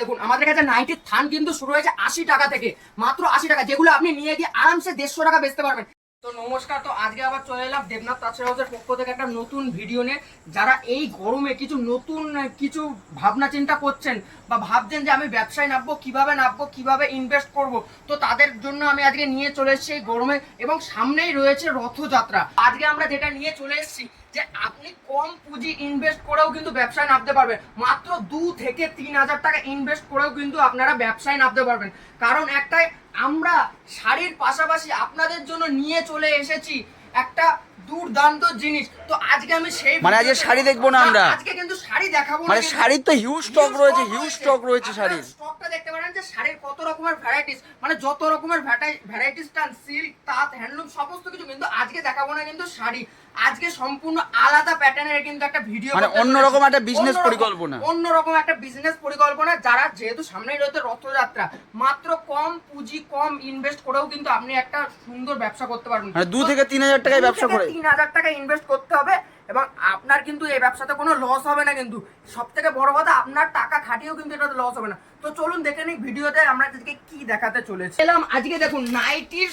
দেখুন, আমাদের কাছে নাইটির থান কিন্তু শুরু হয়েছে আশি টাকা থেকে, মাত্র আশি টাকা, যেগুলো আপনি নিয়ে গিয়ে আরামসে দেড়শো টাকা বেচতে পারবেন। তো নমস্কার, তো আজকে আবার চলে এলাম দেবনাথ তাছাড়া পক্ষ থেকে একটা নতুন ভিডিও নিয়ে। যারা এই গরমে কিছু নতুন, কিছু ভাবনা চিন্তা করছেন বা ভাবছেন যে আমি ব্যবসায় নামবো, কীভাবে নামবো, কীভাবে ইনভেস্ট করব, তো তাদের জন্য আমি আজকে নিয়ে চলে এসেছি এই গরমে এবং সামনেই রয়েছে রথযাত্রা। আজকে আমরা যেটা নিয়ে চলে এসেছি যে আপনি কম পুঁজি ইনভেস্ট করেও কিন্তু ব্যবসায় নামতে পারবেন মাত্র দু থেকে তিন হাজার টাকা ইনভেস্ট করেও কিন্তু আপনারা ব্যবসায় নামতে পারবেন কারণ একটাই আমরা শাড়ির পাশাপাশি আপনাদের জন্য নিয়ে চলে এসেছি একটা দুর্দান্ত জিনিস তো আজকে আমি সেই মানে আজকে শাড়ি দেখব না আমরা? আজকে কিন্তু শাড়ি দেখাবো মানে। শাড়ির তো হিউজ স্টক রয়েছে হিউজ স্টক রয়েছে শাড়ির স্টকটা দেখতে পারেন যে শাড়ির কত রকমের ভ্যারাইটিস মানে যত রকমের ভ্যারাইটিস টান সিল্ক তাঁত হ্যান্ডলুম সমস্ত কিছু কিন্তু আজকে দেখাবো না কিন্তু শাড়ি। আজকে সম্পূর্ণ আলাদা প্যাটার্নের কিন্তু একটা ভিডিও মানে অন্যরকম একটা business পরিকল্পনা। অন্যরকম একটা বিজনেস পরিকল্পনা যারা যেহেতু সামনেই রয়েছে রথযাত্রা। মাত্র কম পুঁজি কম ইনভেস্ট করেও কিন্তু আপনি একটা সুন্দর ব্যবসা করতে পারবেন। মানে দু থেকে তিন হাজার টাকায় ব্যবসা করে। তিন হাজার টাকা ইনভেস্ট করতে হবে এবং আপনার কিন্তু এই ব্যবসাতে কোনো লস হবে না কিন্তু। সব থেকে বড় কথা আপনার টাকা খাটিয়েও কিন্তু এটাতে লস হবে না। তো চলুন দেখে নিই ভিডিওতে আমরা আজকে কি দেখাতে চলেছি। এলাম আজকে দেখুন নাইটির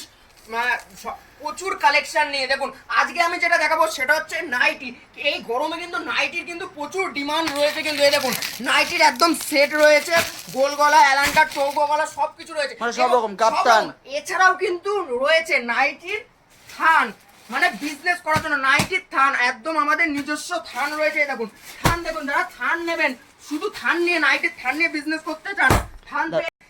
প্রচুর কালেকশন নিয়ে। দেখুন আজকে আমি যেটা দেখাবো সেটা হচ্ছে নাইটি। এই গরমে কিন্তু নাইটির কিন্তু প্রচুর ডিমান্ড রয়েছে কিন্তু এই দেখুন নাইটির একদম সেট রয়েছে। গোল গলা অ্যালানকার চৌকো গলা সব কিছু রয়েছে। মানে সব রকম, কাপ্তান। এছাড়াও কিন্তু রয়েছে নাইটির থান। মানে বিজনেস করার জন্য নাইটির থান একদম আমাদের নিজস্ব থান রয়েছে দেখুন। থান দেখুন যারা থান নেবেন শুধু থান নিয়ে নাইটে থান নিয়ে বিজনেস করতে চান? থান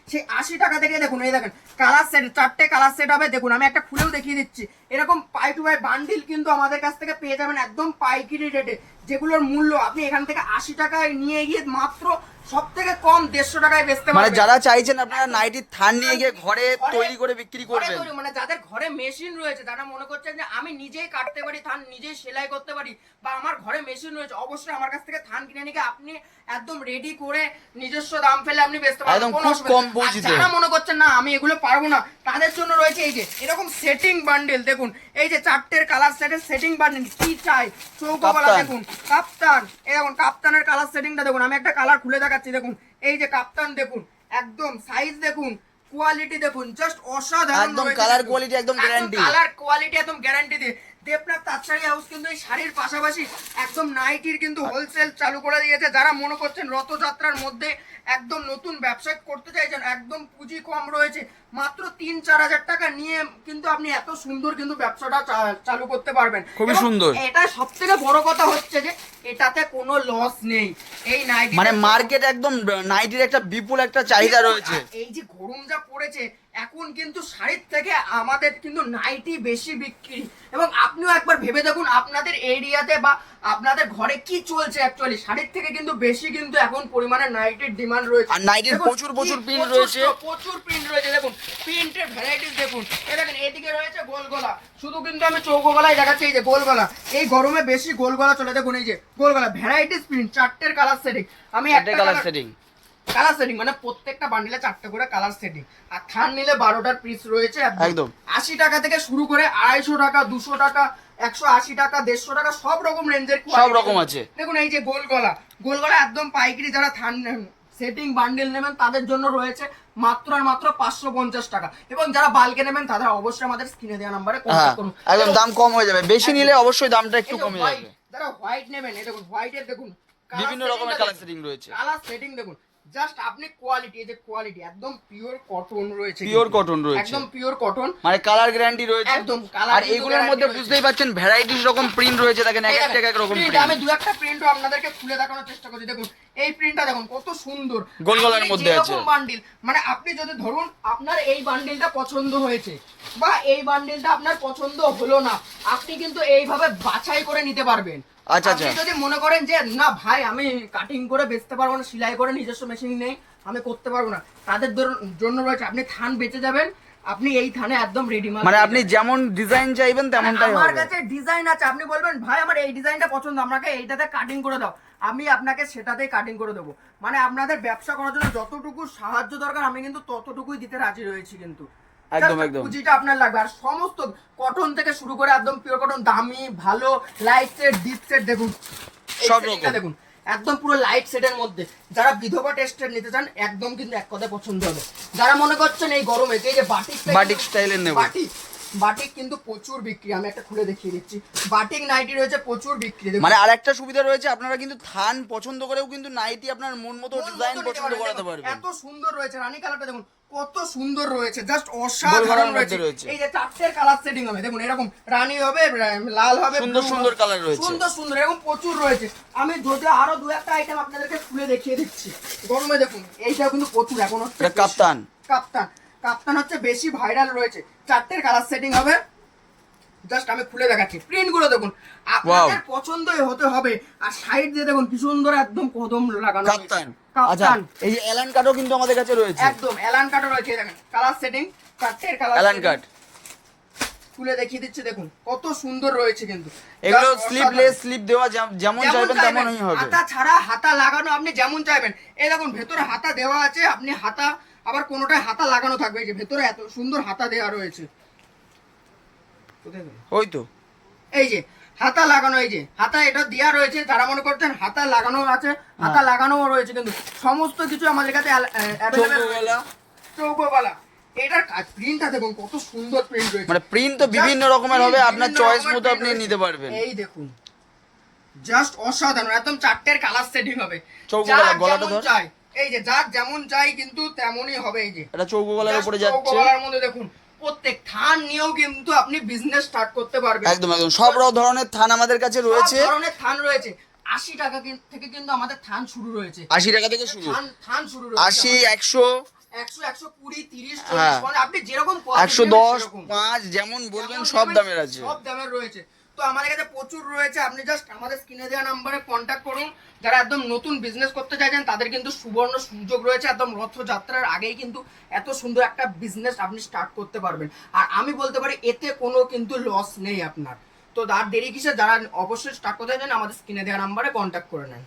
সেই আশি টাকা থেকে দেখুন এই দেখেন কালার সেট চারটে কালার সেট হবে। দেখুন আমি একটা খুলেও দেখিয়ে দিচ্ছি। এরকম পাই টু পাই বান্ডিল কিন্তু আমাদের কাছ থেকে পেয়ে যাবেন একদম পাইকিরি রেটে যেগুলোর মূল্য আপনি এখান থেকে আশি টাকায় নিয়ে গিয়ে মাত্র সব থেকে কম দেড়শো টাকায় বেচতে মানে যারা চাইছেন আপনারা নাইটির থান নিয়ে গিয়ে ঘরে তৈরি করে বিক্রি করবেন। মানে যাদের ঘরে মেশিন রয়েছে তারা মনে করছেন যে আমি নিজেই কাটতে পারি থান নিজেই সেলাই করতে পারি বা আমার ঘরে মেশিন রয়েছে অবশ্যই আমার কাছ থেকে থান কিনে নিয়ে আপনি একদম রেডি করে নিজস্ব দাম ফেলে আপনি বেচতে পারবেন একদম খুব কম নেই। যারা মনে করছেন না আমি এগুলো পারব না তাদের জন্য রয়েছে এই যে এরকম সেটিং বান্ডেল দেখুন এই যে চারটের কালার সেটের সেটিং বান্ডেল কি চাই? চৌকো দেখুন কাপ্তান এই দেখুন কাপ্তানের কালার সেটিংটা দেখুন আমি একটা কালার খুলে দেখাচ্ছি দেখুন এই যে কাপ্তান দেখুন একদম সাইজ দেখুন কোয়ালিটি দেখুন জাস্ট অসাধারণ একদম দেখুন। quality একদম guarantee। কালার কোয়ালিটি একদম গ্যারান্টি দিয়ে দেবনাথ তাঁতশাড়ি হাউস কিন্তু এই শাড়ির পাশাপাশি একদম নাইটির কিন্তু হোলসেল চালু করে দিয়েছে যারা মনে করছেন রথযাত্রার মধ্যে একদম নতুন ব্যবসা করতে চাইছেন একদম পুঁজি কম রয়েছে মাত্র তিন চার হাজার টাকা নিয়ে কিন্তু আপনি এত সুন্দর কিন্তু ব্যবসাটা চালু করতে পারবেন খুবই সুন্দর। এটা সব থেকে বড় কথা হচ্ছে যে এটাতে কোনো লস নেই। এই নাইটি মানে মার্কেট একদম নাইটির একটা বিপুল একটা চাহিদা রয়েছে। এই যে গরম যা পড়েছে এখন কিন্তু শাড়ির থেকে আমাদের কিন্তু নাইটি বেশি বিক্রি। এবং আপনিও একবার ভেবে দেখুন আপনাদের এরিয়াতে বা আপনাদের ঘরে কি চলছে অ্যাকচুয়ালি শাড়ির থেকে কিন্তু বেশি কিন্তু এখন পরিমাণে নাইটের ডিমান্ড রয়েছে। আর নাইটের প্রচুর প্রচুর কি রয়েছে। প্রচুর প্রিন্ট রয়েছে। দেখুন প্রিন্টের ভ্যারাইটিস দেখুন। এই দেখেন এদিকে রয়েছে গোল গলা শুধু কিন্তু আমি চৌকো গলায় দেখাচ্ছি এই যে গোল গলা এই গরমে বেশি গোল গলা চলে। দেখুন এই যে গোল গলা ভ্যারাইটিস প্রিন্ট চারটের কালার সেটিং আমি একটা কালার সেটিং কালার সেটিং মানে প্রত্যেকটা বান্ডিলে চারটে করে কালার সেটিং আর থান নিলে বারোটার পিস রয়েছে। একদম। আশি টাকা থেকে শুরু করে আড়াইশো টাকা দুশো টাকা একশো আশি টাকা দেড়শো টাকা সব রকম রেঞ্জের সব রকম আছে। দেখুন এই যে গোল গলা। গোল গলা একদম পাইকারি যারা থান সেটিং বান্ডেল নেবেন তাদের জন্য রয়েছে মাত্র আর মাত্র পাঁচশো পঞ্চাশ টাকা। এবং যারা বালকে নেবেন তারা অবশ্যই আমাদের স্ক্রিনে দেওয়া নাম্বারে হ্যাঁ করুন। একদম দাম কম হয়ে যাবে। বেশি নিলে অবশ্যই দামটা একটু কমে যাবে। যারা হোয়াইট নেবেন এই দেখুন হোয়াইটের দেখুন বিভিন্ন রকমের কালার সেটিং রয়েছে। কালার সেটিং দেখুন। জাস্ট আপনি কোয়ালিটি এই যে কোয়ালিটি একদম পিওর কটন রয়েছে কিন্তু। cotton রয়েছে। একদম পিওর কটন মানে কালার গ্যারান্টি রয়েছে। একদম, colour আর এগুলোর মধ্যে বুঝতেই পাচ্ছেন ভ্যারাইটিস রকম প্রিন্ট রয়েছে দেখেন এক একটা এক রকম প্রিন্ট আমি দু একটা প্রিন্টও আপনাদেরকে খুলে দেখানোর চেষ্টা করছি। দেখুন এই প্রিন্টটা দেখুন কত সুন্দর। গোল গলার মধ্যে আছে। বান্ডিল মানে আপনি যদি ধরুন আপনার এই বান্ডিলটা পছন্দ হয়েছে বা এই বান্ডিলটা আপনার পছন্দ হলো না আপনি কিন্তু এইভাবে বাছাই করে নিতে পারবেন। আচ্ছা, আপনি আচ্ছা। যদি মনে করেন যে না ভাই আমি কাটিং করে বেচতে পারব না সেলাই করে নিজস্ব মেশিন নেই আমি করতে পারব না। তাদের জন্য রয়েছে আপনি থান বেঁচে যাবেন আপনি এই থানে একদম রেডি মানে আপনি যেমন ডিজাইন চাইবেন তেমনটাই আমার কাছে ডিজাইন আছে আপনি বলবেন ভাই আমার এই ডিজাইনটা পছন্দ আমাকে এইটাতে কাটিং করে দাও আমি আপনাকে সেটাতেই কাটিং করে দেবো। মানে আপনাদের ব্যবসা করার জন্য যতটুকু সাহায্য দরকার আমি কিন্তু ততটুকুই দিতে রাজি রয়েছি কিন্তু। একদম, একদম। পুঁজিটা আপনার লাগবে। আর সমস্ত কটন থেকে শুরু করে একদম পিওর কটন দামি ভালো লাইট সেট ডিপ সেট দেখুন। সব রকম। দেখুন। একদম পুরো লাইট সেটের মধ্যে। যারা বিধবা টেস্টের নিতে চান একদম কিন্তু এক কথায় পছন্দ হবে। যারা মনে করছেন এই গরমে এই যে বাটিক বাটিক স্টাইলের নেব। বাটিক বাটিক কিন্তু প্রচুর বিক্রি। আমি একটা খুলে দেখিয়ে দিচ্ছি। বাটিক নাইটি রয়েছে প্রচুর বিক্রি। মানে আরেকটা সুবিধা রয়েছে আপনারা কিন্তু থান পছন্দ করেও কিন্তু নাইটি আপনার মন মতো ডিজাইন পছন্দ করাতে পারবেন। এত সুন্দর রয়েছে। রানী কালারটা দেখুন। কত সুন্দর রয়েছে জাস্ট অসাধারণ রয়েছে। এই যে চারটের কালার সেটিং হবে দেখুন এরকম রানী হবে লাল হবে সুন্দর সুন্দর colour রয়েছে। সুন্দর সুন্দর এরকম প্রচুর রয়েছে। আমি আরও দু একটা আইটেম আপনাদেরকে খুলে দেখিয়ে দিচ্ছি। গরমে দেখুন এইটাও কিন্তু প্রচুর এখন হচ্ছে কাপ্তান। কাপ্তান। কাপ্তান হচ্ছে বেশি ভাইরাল রয়েছে। চারটের কালার সেটিং হবে। জাস্ট আমি খুলে দেখাচ্ছি। প্রিন্টগুলো দেখুন। আপনাদের পছন্দই হতে হবে। আর সাইড দিয়ে দেখুন কি সুন্দর একদম কদম লাগানো কাপ্তান। আচ্ছা এই যে এলান কাটও কিন্তু আমাদের কাছে রয়েছে। একদম অ্যালান কাটও রয়েছে দেখেন কালার সেটিং চারটের কালার এলান কাট খুলে দেখিয়ে দিচ্ছি দেখুন কত সুন্দর রয়েছে কিন্তু। এগুলো স্লিপলেস স্লিপ দেওয়া যেমন চাইবেন, তেমনই হবে। হাতা ছাড়া হাতা লাগানো আপনি যেমন চাইবেন। এই দেখুন ভেতরে হাতা দেওয়া আছে আপনি হাতা আবার কোনোটায় হাতা লাগানো থাকবে যে ভেতরে এত সুন্দর হাতা দেওয়া রয়েছে। ওই তো। এই যে হাতা লাগানো এই যে হাতা এটা দেওয়া রয়েছে যারা মনে করছেন হাতা লাগানো আছে হাতা লাগানো রয়েছে কিন্তু সমস্ত কিছু আমাদের কাছে অ্যাভেলেবেল চৌকোওয়ালা। চৌকোওয়ালা। এটার প্রিন্টটা দেখুন কত সুন্দর প্রিন্ট রয়েছে। মানে প্রিন্ট তো বিভিন্ন রকমের হবে আপনার চয়েস মতো আপনি নিতে পারবেন। এই দেখুন জাস্ট অসাধারণ একদম চারটের কালার সেটিং হবে। চৌকো গলাটা ধর। এই যে যার যেমন চাই কিন্তু তেমনই হবে এই যে। এটা উপরে যাচ্ছে। মধ্যে দেখুন প্রত্যেক থান নিয়েও কিন্তু আপনি বিজনেস স্টার্ট করতে পারবেন। একদম একদম। সব ধরনের থান আমাদের কাছে রয়েছে। সব ধরনের থান রয়েছে। আশি টাকা থেকে কিন্তু আমাদের থান শুরু রয়েছে। আশি টাকা থেকে শুরু। থান শুরু রয়েছে আশি একশো। একশো একশো কুড়ি তিরিশ হ্যাঁ। মানে আপনি যেরকম একশো দশ পাঁচ যেমন বলবেন সব দামের আছে। সব দামের রয়েছে। তো আমাদের কাছে প্রচুর রয়েছে। আপনি জাস্ট আমাদের স্ক্রিনে দেওয়া নাম্বারে কন্ট্যাক্ট করুন। যারা একদম নতুন বিজনেস করতে চাইছেন, তাদের কিন্তু সুবর্ণ সুযোগ রয়েছে। একদম রথযাত্রার আগেই কিন্তু এত সুন্দর একটা বিজনেস আপনি স্টার্ট করতে পারবেন। আর আমি বলতে পারি, এতে কোনো কিন্তু লস নেই আপনার। তো আর দেরি কিসে যারা অবশ্যই স্টার্ট করতে চাইছেন, আমাদের স্ক্রিনে দেওয়া নাম্বারে কন্ট্যাক্ট করে নেন।